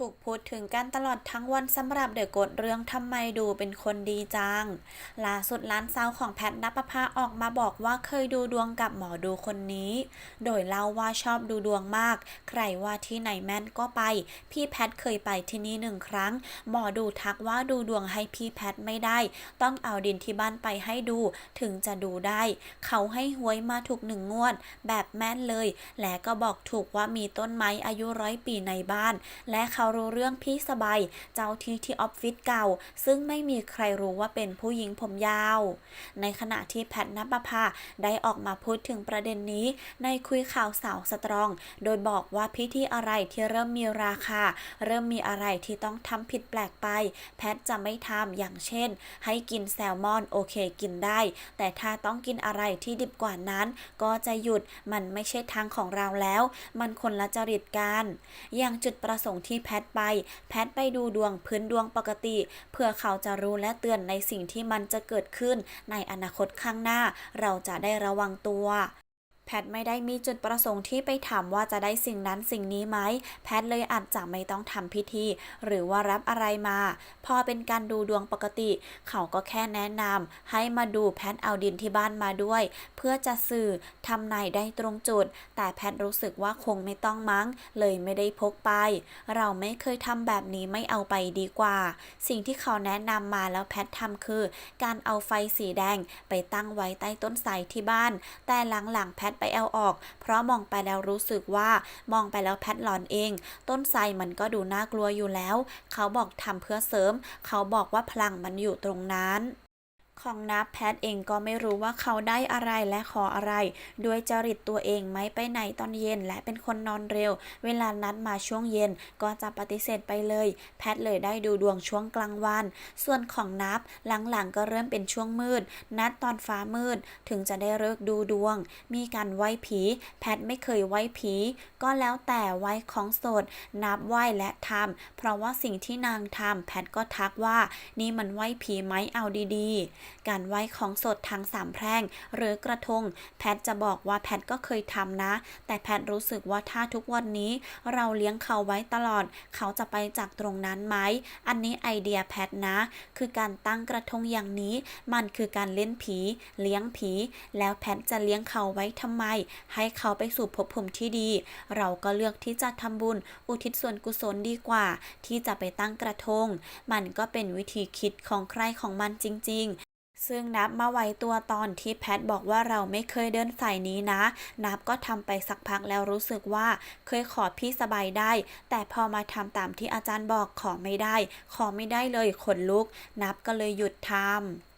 ถูกพูดถึงกันตลอดทั้งวันสำหรับเดอะกดเรื่องทำไมดูเป็นคนดีจัง ล่าสุดล้านซาวของแพทนปภาออกมาบอกว่าเคยดูดวงกับหมอดูคนนี้ โดยเล่าว่าชอบดูดวงมาก ใครว่าที่ไหนแม่นก็ไป พี่แพทเคยไปที่นี่หนึ่งครั้ง หมอดูทักว่าดูดวงให้พี่แพทไม่ได้ ต้องเอาดินที่บ้านไปให้ดูถึงจะดูได้ เขาให้หวยมาถูกหนึ่งงวด แบบแม่นเลย และก็บอกถูกว่ามีต้นไม้อายุร้อยปีในบ้าน และเขารู้เรื่องพี่สบายเจ้าที่ที่ออฟฟิศเก่า ซึ่งไม่มีใครรู้ว่าเป็นผู้หญิงผมยาว ในขณะที่แพทนปภาได้ออกมาพูดถึงประเด็นนี้ ในคุยข่าวสาวสตรอง โดยบอกว่าพิธีอะไรที่เริ่มมีราคา เริ่มมีอะไรที่ต้องทำผิดแปลกไป แพทจะไม่ทำอย่างเช่น ให้กินแซลมอนโอเคกินได้ แต่ถ้าต้องกินอะไรที่ดิบกว่านั้น ก็จะหยุดมันไม่ใช่ทางของเราแล้ว มันคนละจริตกัน อย่างจุดประสงค์ที่แพพทไป แพทไปดูดวงพื้นดวงปกติ เพื่อเขาจะรู้และเตือนในสิ่งที่มันจะเกิดขึ้นในอนาคตข้างหน้า เราจะได้ระวังตัว แพทไม่ได้มีจุดประสงค์ที่ไปถามว่าจะได้สิ่งนั้นสิ่งนี้ไหม แพทเลยอาจจะไม่ต้องทำพิธี หรือว่ารับอะไรมา พอเป็นการดูดวงปกติ เขาก็แค่แนะนำให้มาดูแพทเอาดินที่บ้านมาด้วย เพื่อจะสื่อทำนายได้ตรงจุด แต่แพทรู้สึกว่าคงไม่ต้องมั้ง เลยไม่ได้พกไป เราไม่เคยทำแบบนี้ไม่เอาไปดีกว่า สิ่งที่เขาแนะนำมาแล้วแพททำคือ การเอาไฟสีแดงไปตั้งไว้ใต้ต้นไทรที่บ้าน แต่หลังๆแพทไปเอาออก เพราะมองไปแล้วรู้สึกว่ามองไปแล้วแพทหลอนเอง ต้นไทรมันก็ดูน่ากลัวอยู่แล้ว เขาบอกทำเพื่อเสริม เขาบอกว่าพลังมันอยู่ตรงนั้น ของนับแพทเองก็ไม่รู้ว่าเขาได้อะไรและขออะไร ด้วยจริตตัวเองไม่ไปไหนตอนเย็นและเป็นคนนอนเร็ว เวลานัดมาช่วงเย็นก็จะปฏิเสธไปเลย แพทเลยได้ดูดวงช่วงกลางวัน ส่วนของนับหลังๆก็เริ่มเป็นช่วงมืด นัดตอนฟ้ามืดถึงจะได้เลิกดูดวง มีการไหว้ผี แพทไม่เคยไหว้ผี ก็แล้วแต่ไหว้ของสด นับไหว้และทำเพราะว่าสิ่งที่นางทำแพทก็ทักว่า นี่มันไหว้ผีไหมเอาดีๆการไหว้ของสดทางสามแพร่ง หรือกระทง แพทจะบอกว่าแพทก็เคยทำนะ แต่แพทรู้สึกว่าถ้าทุกวันนี้เราเลี้ยงเขาไว้ตลอด เขาจะไปจากตรงนั้นไหม อันนี้ไอเดียแพทนะ คือการตั้งกระทงอย่างนี้ มันคือการเล่นผี เลี้ยงผี แล้วแพทจะเลี้ยงเขาไว้ทำไม ให้เขาไปสู่ภพภูมิที่ดี เราก็เลือกที่จะทำบุญ อุทิศส่วนกุศลดีกว่า ที่จะไปตั้งกระทง มันก็เป็นวิธีคิดของใครของมันจริง ๆ ซึ่งนับมาไว้ตัวตอนที่แพทบอกว่าเราไม่เคยเดินสายนี้นะ นับก็ทำไปสักพักแล้วรู้สึกว่า เคยขอพี่สบายได้ แต่พอมาทำตามที่อาจารย์บอกขอไม่ได้ ขอไม่ได้เลยขนลุก นับก็เลยหยุดทำ